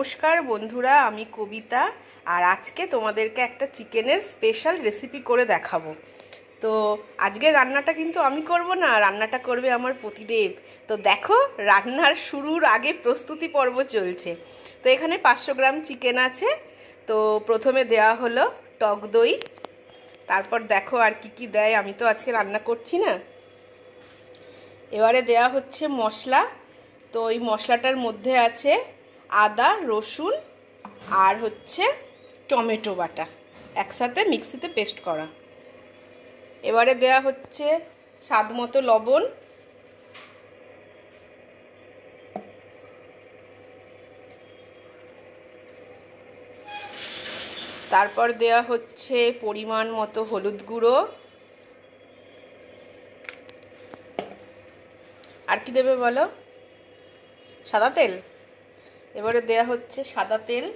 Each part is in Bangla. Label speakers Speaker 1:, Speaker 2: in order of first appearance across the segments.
Speaker 1: নমস্কার বন্ধুরা, আমি কবিতা আর আজকে তোমাদেরকে একটা চিকেনের স্পেশাল রেসিপি করে দেখাবো। তো আজকে রান্নাটা কিন্তু আমি করব না, রান্নাটা করবে আমার পতিদেব। তো দেখো, রান্নার শুরুর আগে প্রস্তুতি পর্ব চলছে। তো এখানে পাঁচশো গ্রাম চিকেন আছে। তো প্রথমে দেওয়া হলো টক দই। তারপর দেখো আর কি কি দেয়, আমি তো আজকে রান্না করছি না। এবারে দেয়া হচ্ছে মশলা। তো ওই মশলাটার মধ্যে আছে আদা, রসুন আর হচ্ছে টমেটো বাটা একসাথে মিক্সিতে পেস্ট করা। এবারে দেয়া হচ্ছে স্বাদ মতো লবণ। তারপর দেয়া হচ্ছে পরিমাণ মতো হলুদ গুঁড়ো। আর কি দেবে বলো? সাদা তেল? এবারে দেয়া হচ্ছে সাদা তেল।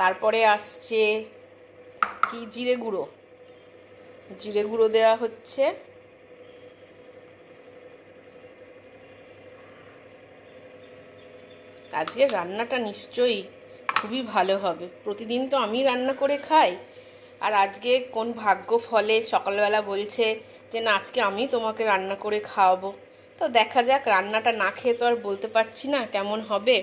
Speaker 1: তারপরে আসছে কি? জিরে গুঁড়ো। জিরে গুঁড়ো দেওয়া হচ্ছে। আজকে রান্নাটা নিশ্চয়ই খুবই ভালো হবে। প্রতিদিন তো আমি রান্না করে খাই। আর আজকে কোন ভাগ্য ফলে সকালবেলা বলছে যে, না, আজকে আমি তোমাকে রান্না করে খাওয়াবো। তো দেখা যাক, রান্নাটা না খেয়ে তো আর বলতে পারছি না কেমন হবে।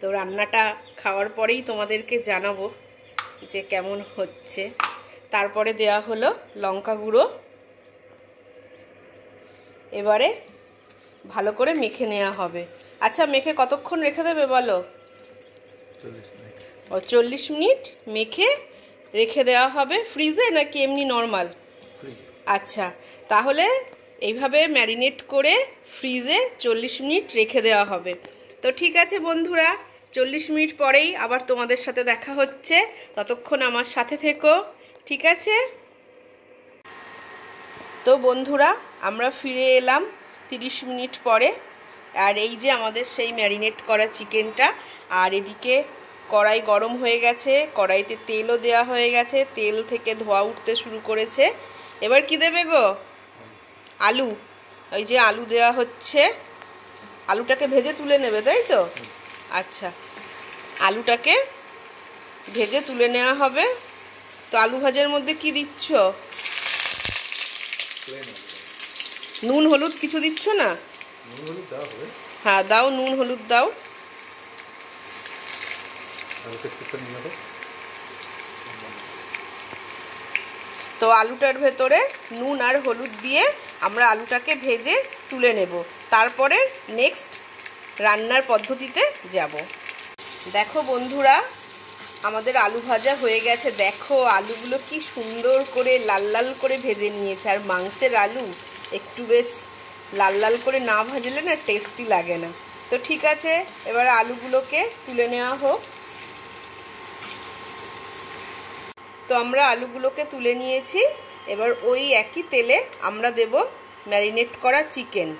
Speaker 1: তো রান্নাটা খাওয়ার পরেই তোমাদেরকে জানাব যে কেমন হচ্ছে। তারপরে দেয়া হলো লঙ্কা গুঁড়ো। এবারে ভালো করে মেখে নেওয়া হবে। আচ্ছা মেখে কতক্ষণ রেখে দেবে বলো? ও চল্লিশ মিনিট মেখে রেখে দেওয়া হবে ফ্রিজে নাকি এমনি নর্মাল? আচ্ছা তাহলে এইভাবে ম্যারিনেট করে ফ্রিজে চল্লিশ মিনিট রেখে দেওয়া হবে। তো ঠিক আছে বন্ধুরা চল্লিশ মিনিট পরেই আবার তোমাদের সাথে দেখা হচ্ছে। ততক্ষণ আমার সাথে থেকো ঠিক আছে? তো বন্ধুরা আমরা ফিরে এলাম তিরিশ মিনিট পরে। আর এই যে আমাদের সেই ম্যারিনেট করা চিকেনটা আর এদিকে কড়াই গরম হয়ে গেছে কড়াইতে তেলও দেওয়া হয়ে গেছে তেল থেকে ধোয়া উঠতে শুরু করেছে। এবার কি দেবে গো? আলু। ওই যে আলু দেওয়া হচ্ছে। আলুটাকে ভেজে তুলে নেবে তাই তো? আচ্ছা। আলুটাকে ভেজে তুলে নেওয়া হবে। তো আলু ভাজার মধ্যে কি দিচ্ছ? নুন হলুদ কিছু দিচ্ছ না? হ্যাঁ দাও নুন হলুদ দাও। তো আলুটার ভেতরে নুন আর হলুদ দিয়ে আমরা আলুটাকে ভেজে তুলে নেব। তারপরে নেক্সট রান্নার পদ্ধতিতে যাব। দেখো বন্ধুরা, আমাদের আলু ভাজা হয়ে গেছে। দেখো আলুগুলো কি সুন্দর করে লাল লাল করে ভেজে নিয়েছে। আর মাংসের আলু একটু বেশ লাল লাল করে না ভাজলে না টেস্টি লাগে না। তো ঠিক আছে, এবার আলুগুলোকে তুলে নেওয়া হোক। তো আমরা আলুগুলোকে তুলে নিয়েছি। এবার ওই একই তেলে আমরা দেব ম্যারিনেট করা চিকেন।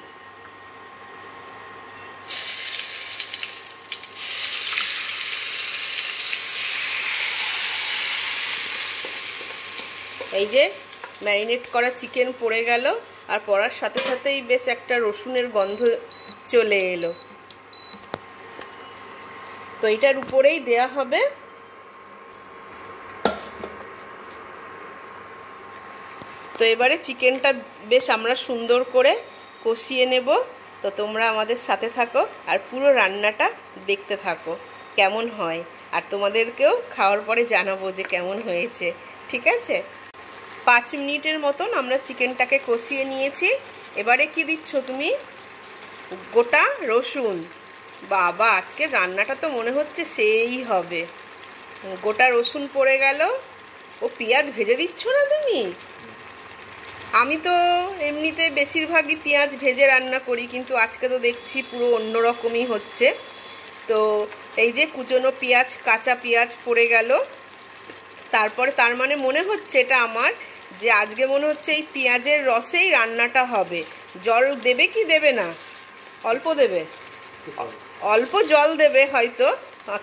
Speaker 1: এই যে ম্যারিনেট করা চিকেন পড়ে গেল, আর পড়ার সাথে সাথেই বেশ একটা রসুনের গন্ধ চলে এলো। তো এটার উপরেই দেয়া হবে তো এবারে চিকেনটা বেশ আমরা সুন্দর করে কষিয়ে নেব। তো তোমরা আমাদের সাথে থাকো আর পুরো রান্নাটা দেখতে থাকো, কেমন হয়। আর তোমাদেরকেও খাওয়ার পরে জানাব যে কেমন হয়েছে, ঠিক আছে? পাঁচ মিনিটের মতন আমরা চিকেনটাকে কষিয়ে নিয়েছি। এবারে কি দিচ্ছ তুমি? গোটা রসুন। বাবা, আজকে রান্নাটা তো মনে হচ্ছে সেই হবে। গোটা রসুন পড়ে গেল। ও পেঁয়াজ ভেজে দিচ্ছ না তুমি? আমি তো এমনিতে বেশিরভাগই পেঁয়াজ ভেজে রান্না করি, কিন্তু আজকে তো দেখছি পুরো অন্যরকমই হচ্ছে। তো এই যে কুচনো পেঁয়াজ, কাঁচা পেঁয়াজ পড়ে গেল। তারপরে তার মানে মনে হচ্ছে এটা আমার যে আজকে মনে হচ্ছে এই পেঁয়াজের রসেই রান্নাটা হবে। জল দেবে কি দেবে না? অল্প দেবে? অল্প জল দেবে হয়তো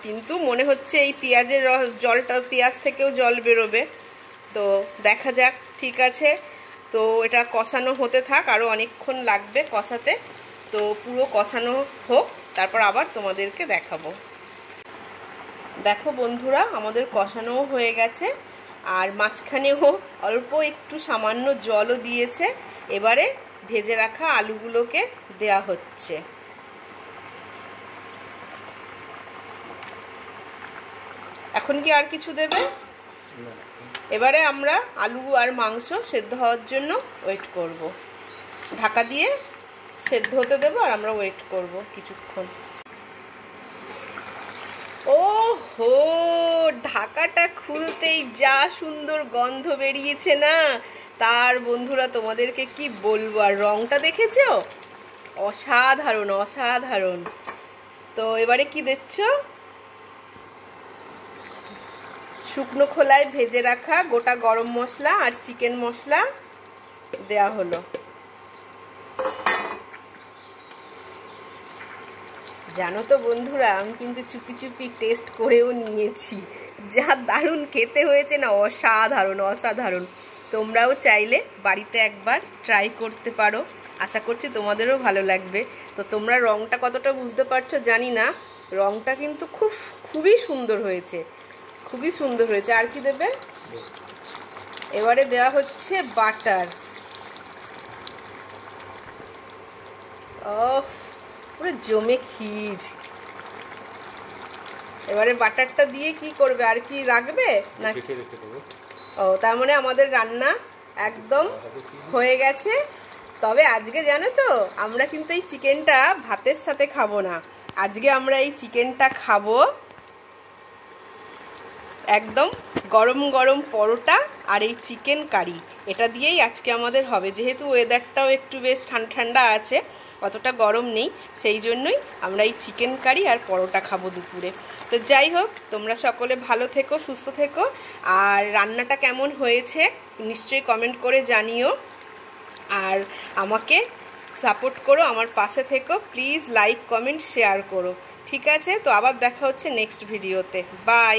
Speaker 1: কিন্তু মনে হচ্ছে এই পেঁয়াজের রস জলটা, পেঁয়াজ থেকেও জল বেরোবে। তো দেখা যাক, ঠিক আছে। তো এটা কষানো হতে থাক আরও অনেকক্ষণ লাগবে কষাতে। তো পুরো কষানো হোক, তারপর আবার তোমাদেরকে দেখাবো। দেখো বন্ধুরা, আমাদের কষানোও হয়ে গেছে, আর মাঝখানেও অল্প একটু সামান্য জলও দিয়েছে। এবারে ভেজে রাখা আলুগুলোকে দেয়া হচ্ছে। এখন কি আর কিছু দেবে? এবারে আমরা আলু আর মাংস সেদ্ধ হওয়ার জন্য ওয়েট করব। ঢাকা দিয়ে সেদ্ধ হতে দেবো আর আমরা ওয়েট করব কিছুক্ষণ। ও হো ঢাকাটা খুলতেই যা সুন্দর গন্ধ বেরিয়েছে না? তার বন্ধুরা, তোমাদেরকে কি বলব? আর রংটা দেখেছ? অসাধারণ অসাধারণ। তো এবারে কি দিচ্ছ শুকনো খোলায় ভেজে রাখা গোটা গরম মশলা আর চিকেন মশলা দেয়া হলো। জানো তো বন্ধুরা, আমি কিন্তু চুপি চুপি টেস্ট করেও নিয়েছি। যা দারুণ খেতে হয়েছে না, অসাধারণ অসাধারণ। তোমরাও চাইলে বাড়িতে একবার ট্রাই করতে পারো। আশা করছি তোমাদেরও ভালো লাগবে। তো তোমরা রংটা কতটা বুঝতে পারছ জানি না। রংটা কিন্তু খুব, খুবই সুন্দর হয়েছে। খুবই সুন্দর হয়েছে। আর কি দেবে এবারে দেওয়া হচ্ছে বাটার। পুরো জমে ক্ষীর। এবারে বাটারটা দিয়ে কি করবে? আর কি রাখবে? না ও তার মানে আমাদের রান্না একদম হয়ে গেছে। তবে আজকে জানো তো আমরা কিন্তু এই চিকেনটা ভাতের সাথে খাব না। আজকে আমরা এই চিকেনটা খাব একদম গরম গরম পরোটা আর এই চিকেন কারি। এটা দিয়েই আজকে আমাদের হবে। যেহেতু ওয়েদারটাও একটু বেশ ঠান্ডা ঠান্ডা আছে, অতটা গরম নেই, সেই জন্যই আমরা এই চিকেন কারি আর পরোটা খাব দুপুরে। তো যাই হোক, তোমরা সকলে ভালো থেকো, সুস্থ থেকো। আর রান্নাটা কেমন হয়েছে নিশ্চয়ই কমেন্ট করে জানিও। আর আমাকে সাপোর্ট করো, আমার পাশে থেকো। প্লিজ লাইক কমেন্ট শেয়ার করো। ঠিক আছে? তো আবার দেখা হচ্ছে নেক্সট ভিডিওতে বাই